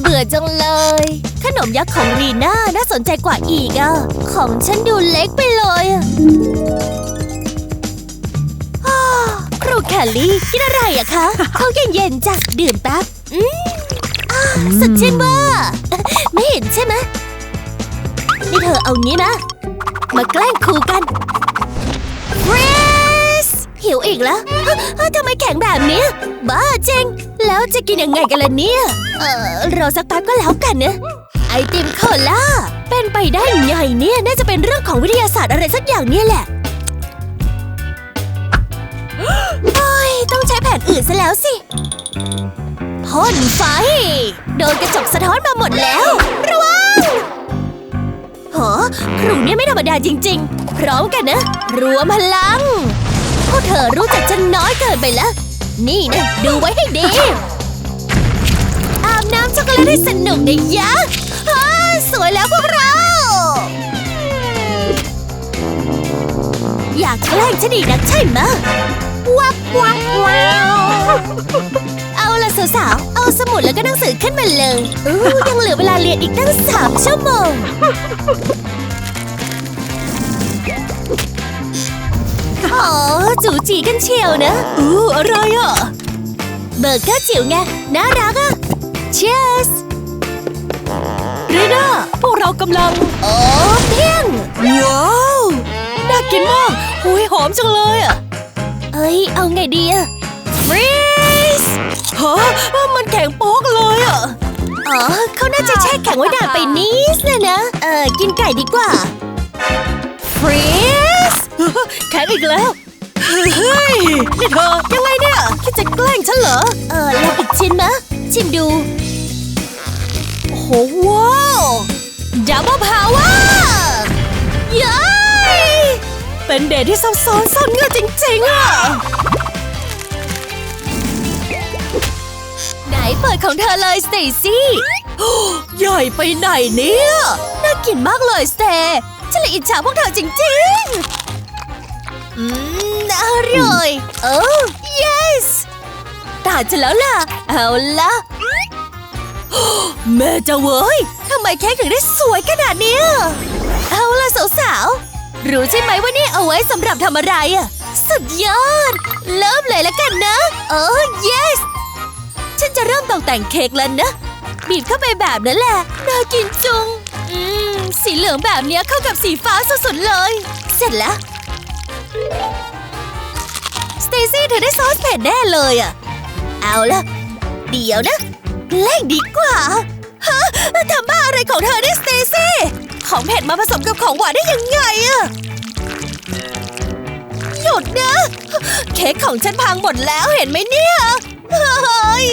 เบื่อจังเลย ขนมยักษ์ของรีน่าน่าสนใจกว่าอีกอะของฉันดูเล็กไปเลยอะอ้าครูแคลลี่กินอะไรอะคะเขาเย็นๆจ้ะดื่มแป๊บอืมอ่าสดชื่นเว่าไม่เห็นใช่ไหมนี่เธอเอางี้นะมาแกล้งครูกัน อีกแล้วฮะฮะทำไมแข็งแบบนี้ บ้าจริง แล้วจะกินยังไงกันล่ะเนี่ย เออรอสักแป๊บก็แล้วกันนะ ไอติมโคล่า เป็นไปได้ไงเนี่ย น่าจะเป็นเรื่องของวิทยาศาสตร์อะไรสักอย่างเนี่ยแหละโอ้ยต้องใช้แผนอื่นซะแล้วสิพ่นไฟ โดนกระจกสะท้อนมาหมดแล้ว ระวังหอครูเนี่ยไม่ธรรมดาจริง ๆ พร้อมกันนะรวมพลัง พวกเธอรู้จักฉันน้อยเกินไปแล้ว นี่นะ ดูไว้ให้ดี อาบน้ำช็อกโกแลตให้สนุกนะยะฮ่าสวยแล้วพวกเรา อยากแกล้งฉันอีกนักใช่ไหมวับวับว้าวเอาละสาวๆ เอาสมุดแล้วก็หนังสือขึ้นมาเลย อู้ยังเหลือเวลาเรียนอีกตั้งสามชั่วโมง จูจีกันเชียวนะ อู้อะไรอะ เบอร์เกอร์จิ๋วไง น่ารักอะ Cheers รีน่าพวกเรากำลัง โอ้เพียง ว้าว น่ากินมากหุยหอมจังเลยอะ เอ้ย เอาไงดีอะฟรีสฮะมันแข็งโป๊กเลยอะ อ๋อเขาน่าจะแช่แข็งไว้นานไปนิดนะนะ เออกินไก่ดีกว่าฟรีสแข็งอีกแล้ว เฮ้ยนี่เธอยังไงเนี่ย คิดจะแกล้งฉันเหรอ เออลองอีกชิ้นมะชิมดู โอ้โหว้าวดับเบิลพาวเวอร์เย้ยเป็นเดทที่ซับซ้อนซ่อนเงื่อนจริง ๆ อะ ไหนเปิดของเธอเลยสเตซี่ใหญ่ไปไหนเนี่ย น่ากินมากเลยสเตย์ฉันเลยอิจฉาพวกเธอจริง ๆ อืมอร่อย โอ้ yes ตาฉันแล้วล่ะ เอาละแม่จะเว้ยทำไมเค้กถึงได้สวยขนาดเนี้ยเอาล่ะสาวๆ รู้ใช่ไหมว่านี่เอาไว้สำหรับทำอะไรอะ สุดยอด เริ่มเลยแล้วกันนะ โอ้ yes ฉันจะเริ่มตกแต่งเค้กแล้วนะ บีบเข้าไปแบบนั้นแหละ น่ากินจุง อืม สีเหลืองแบบนี้เข้ากับสีฟ้าสุดๆเลย เสร็จแล้ว สเตซี่เธอได้ซอสเผ็ดแน่เลยอะเอาละเดี๋ยวนะแกล้งดีกว่าฮะทำบ้าอะไรของเธอเนี่ยสเตซี่ของเผ็ดมาผสมกับของหวานได้ยังไงอะหยุดนะเค้กของฉันพังหมดแล้วเห็นไหมเนี่ยเฮ้ย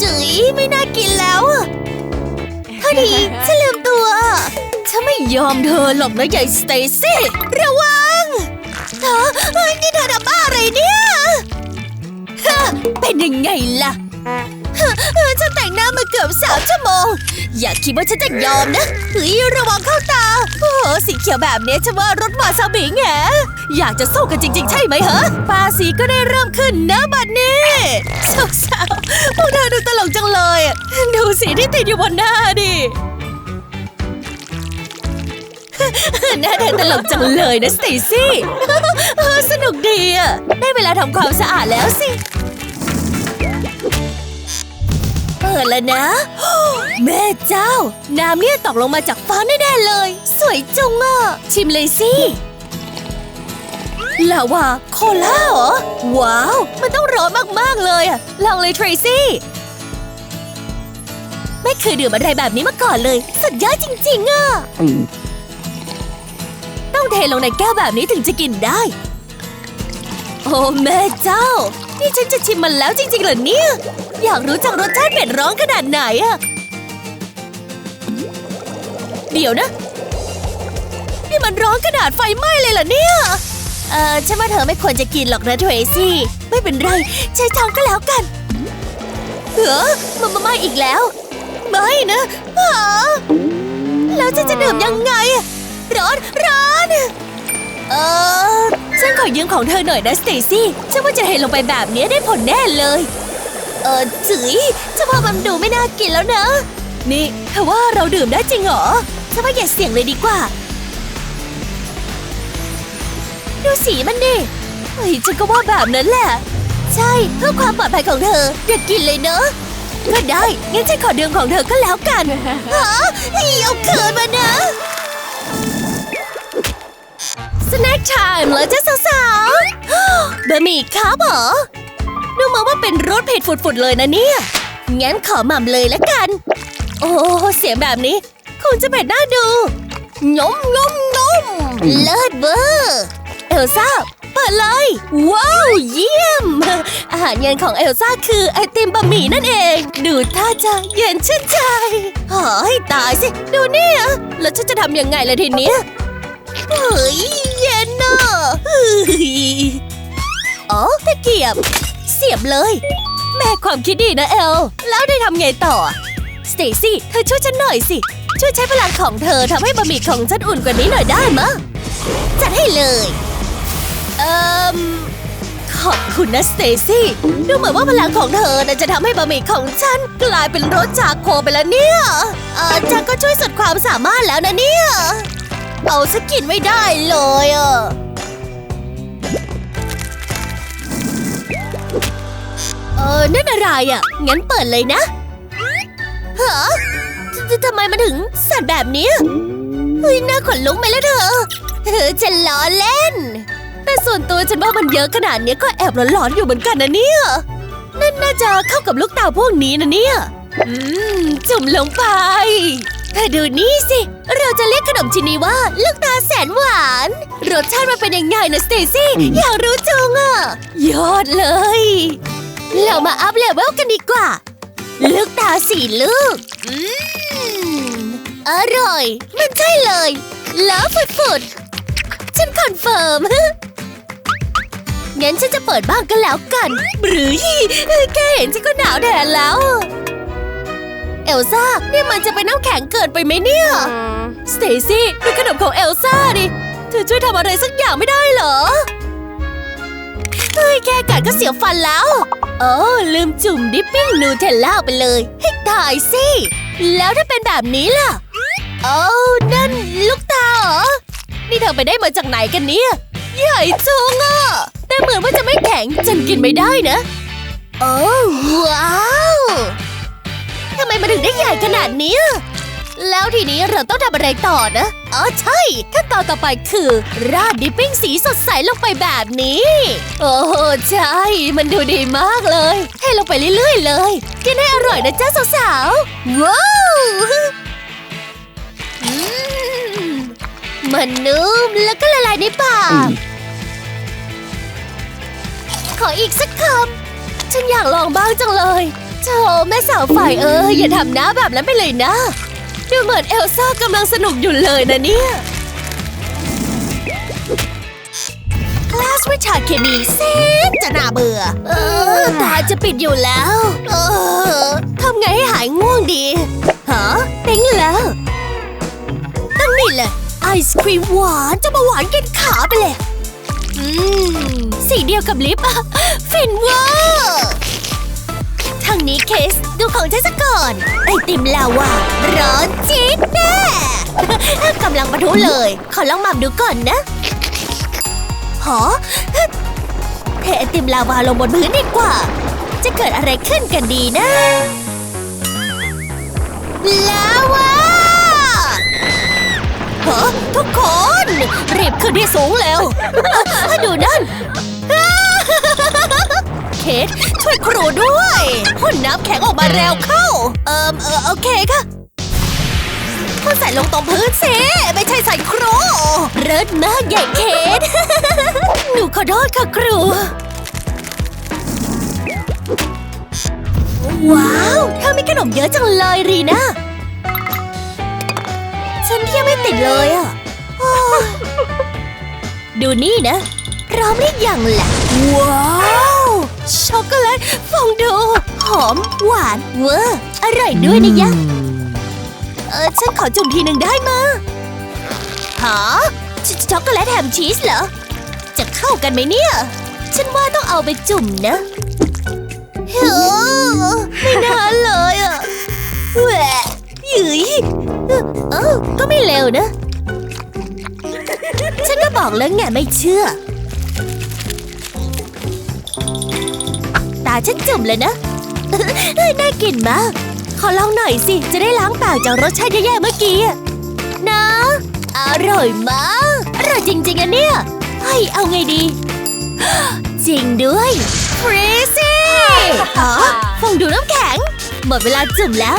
จุ๋ยไม่น่ากินแล้วอะพอดีฉันลืมตัว ฉันไม่ยอมเธอหรอกนะใหญ่สเตซี่ระวัง เธอเฮ้ยนี่เธอทำบ้าอะไรเนี่ยฮะเป็นยังไงล่ะเออฉันแต่งหน้ามาเกือบสามชั่วโมง อย่าคิดว่าฉันจะยอมนะเฮ้ยระวังเข้าตา โอ้โหสีเขียวแบบนี้ฉันว่ารถวาซาบิแงอยากจะสู้กันจริง ๆ ใช่ไหมฮะปาสีก็ได้เริ่มขึ้นนะบัดนี้สาวๆพวกเธอดูตลกจังเลยอะดูสีที่ติดอยู่บนหน้าดิ หน้าเธอตลกจังเลยนะสเตซี่ สนุกดีอะได้เวลาทำความสะอาดแล้วสิ เปิดแล้วนะ แม่เจ้า น้ำเนี่ยตกลงมาจากฟ้าแน่ๆเลย สวยจุงอะชิมเลยสิลาวาโคล่าเหรอ ว้าว มันต้องร้อนมาก ๆ เลยอะลองเลยเทรซี่ไม่เคยดื่มอะไรแบบนี้มาก่อนเลย สุดยอดจริง ๆอะต้องเทลงในแก้วแบบนี้ถึงจะกินได้โอ้แม่เจ้า นี่ฉันจะชิมมันแล้วจริงๆเหรอเนี่ย อยากรู้จังรสชาติเผ็ดร้อนขนาดไหนอะเดี๋ยวนะ นี่มันร้อนขนาดไฟไหม้เลยเหรอเนี่ย เออฉันว่าเธอไม่ควรจะกินหรอกนะเทรซี่ ไม่เป็นไร ใช้ช้อนก็แล้วกันเออมันมาไหม้อีกแล้ว ไม่นะอ๋อแล้วฉันจะดื่มยังไง ร้อนร้อน เออ ฉันขอยืมของเธอหน่อยนะสเตซี่ฉันว่าจะเทลงไปแบบนี้ได้ผลแน่เลย เออจืยฉันว่ามันดูไม่น่ากินแล้วนะ นี่เธอว่าเราดื่มได้จริงเหรอฉันว่าอย่าเสี่ยงเลยดีกว่า ดูสีมันดิเฮ้ยฉันก็ว่าแบบนั้นแหละ ใช่เพื่อความปลอดภัยของเธออย่ากินเลยเนอะก็ได้งั้นฉันขอดื่มของเธอก็แล้วกันฮะเอาคืนมานะ สแน็คไทม์แล้วจ้าสาวๆบะหมี่ครับเหรอดูมาว่าเป็นรสเผ็ดฝุดๆเลยนะเนี่ย งั้นขอหม่ำเลยละกัน โอ้เสียงแบบนี้ คงจะเผ็ดน่าดูงมงมงมเลิศเวอร์เอลซ่าเปิดเลย ว้าว เยี่ยม อาหารเย็นของเอลซ่าคือไอติมบะหมี่นั่นเอง ดูท่าจะเย็นชื่นใจหอยตายสิ ดูเนี่ยแล้วฉันจะทำยังไงล่ะทีเนี้ย เฮ้ยอ๋อตะเกียบ เสียบเลย แม่ความคิดดีนะเอล แล้วได้ทำไงต่อ สเตซี่ เธอช่วยฉันหน่อยสิ ช่วยใช้พลังของเธอทำให้บะหมี่ของฉันอุ่นกว่านี้หน่อยได้มะ จัดให้เลย เอ่มขอบคุณนะสเตซี่ ดูเหมือนว่าพลังของเธอนะจะทำให้บะหมี่ของฉัน กลายเป็นรสชาโคไปแล้วเนี่ย เออฉันก็ช่วยสุดความสามารถแล้วนะเนี่ย เอาสกินไม่ได้เลยอะ เออนั่นอะไรอะ งั้นเปิดเลยนะฮะททำไมมันถึงสั่นแบบนี้เฮ้ยน่าขนลุกไหมล่ะเธอเออจะล้อเล่น แต่ส่วนตัวฉันว่ามันเยอะขนาดนี้ก็แอบหลอนๆอยู่เหมือนกันนะเนี่ย นั่นน่าจะเข้ากับลูกตาพวกนี้นะเนี่ย อืม จุ่มลงไปเธอดูนี่สิ เราจะเรียกขนมชิ้นนี้ว่าลูกตาแสนหวาน รสชาติมันเป็นยังไงนะสเตซี่ อยากรู้จังอะ ยอดเลย เรามาอัพเลเวลกันดีกว่า ลูกตาสีลูก อืม อร่อย มันใช่เลย แล้วฝุดๆฉันคอนเฟิร์มงั้นฉันจะเปิดบ้างก็แล้วกันหรือแค่เห็นฉันก็หนาวแทนแล้ว เอลซ่านี่มันจะเป็นน้ำแข็งเกินไปไหมเนี่ย สเตซี่ดูขนมของเอลซ่าดิ เธอช่วยทำอะไรสักอย่างไม่ได้เหรอ เฮ้ยแค่กัดก็เสียวฟันแล้ว โอ้ลืมจุ่มดิปปิ้งนูเทลล่าไปเลยให้ตายสิ แล้วถ้าเป็นแบบนี้ล่ะ โอ้นั่นลูกตาเหรอ นี่เธอไปได้มาจากไหนกันเนี่ย ใหญ่จุงอะแต่เหมือนว่าจะไม่แข็งจนกินไม่ได้นะ โอ้ว้าวทำไมมันถึงได้ใหญ่ขนาดนี้ แล้วทีนี้เราต้องทำอะไรต่อนะอ๋อใช่ขั้นตอนต่อไปคือ ราดดิปปิ้งสีสดใสลงไปแบบนี้ โอ้โหใช่ มันดูดีมากเลยให้ลงไปเรื่อยๆเลย กินให้อร่อยนะจ้าสาวๆ ว้าวมมันนุ่มแล้วก็ละลายในปาก ขออีกสักคำ ฉันอยากลองบ้างจังเลยโธ่แม่สาวฝ่ายเอออย่าทำหน้าแบบนั้นไปเลยนะ ดูเหมือนเอลซ่ากำลังสนุกอยู่เลยนะเนี่ย คลาสวิชาเคมีเซนจะน่าเบื่อ เออตาจะปิดอยู่แล้ว เออทำไงให้หายง่วงดีฮะปิ๊งแล้วตั้งนี่เลยไอศครีมหวานจะมาหวานกินขาไปเลย อืม สีเดียวกับลิปอะฟินเวอร์ ทางนี้เคสดูของฉันซะก่อน ไอติมลาวาร้อนจี๊ดแน่กำลังมาทุเลย ขอลองหม่ำดูก่อนนะ หอเทไอติมลาวาลงบนพื้นดีกว่า จะเกิดอะไรขึ้นกันดีนะ ลาวาฮะทุกคน รีบขึ้นที่สูงแล้ว ดูนั่น คทช่วยครูด้วยพ่นน้ำแข็งออกมาเร็วเข้า เอิมเออโอเคค่ะพ่นใส่ลงตรงพื้นสิไม่ใช่ใส่ครูเริดมากใหญ่เคทหนูขอโทษค่ะครู ว้าวเธอมีขนมเยอะจังเลยรีนะฉันเที่ยวไม่ติดเลยอะดูนี่นะ พร้อมหรือยังล่ะ ว้าว ช็อกโกแลตฟองดู หอม หวาน เวอร์ อร่อยด้วยนะยะ เออฉันขอจุ่มทีหนึ่งได้มาฮะชช็อกโกแลตแฮมชีสเหรอ จะเข้ากันไหมเนี่ย ฉันว่าต้องเอาไปจุ่มนะเฮ้อไม่นานเลยอะแหวะหยุยเออก็ไม่เร็วนะ ฉันก็บอกแล้วไงไม่เชื่อาฉันจุ่มเลยนะ น่ากินมาก ขอลองหน่อยสิ จะได้ล้างปากจากรสชาติแย่ๆเมื่อกี้นะ อร่อยมาก อร่อยจริงๆอะเนี่ยเฮ้ยเอาไงดี จริงด้วยฟรีซี่ฮะฟองดูน้ำแข็ง หมดเวลาจุ่มแล้ว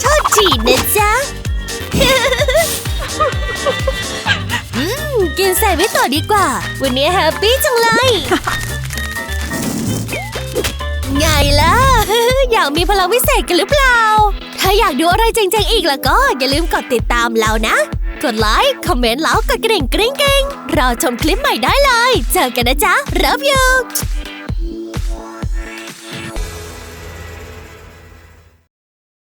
โทษทีนะจ๊ะอืม กินใส่ไว้ต่อดีกว่า วันนี้แฮปปี้จังเลยากมีพลังวิเศษกันหรือเปล่า ถ้าอยากดูอะไรเจ๋งๆอีกแล้วก็อย่าลืมกดติดตามเรานะ กดไลค์ คอมเมนต์แล้วกดกระดิ่งกริ๊งกริ๊งรอชมคลิปใหม่ได้เลย เจอกันนะจ๊ะรับยู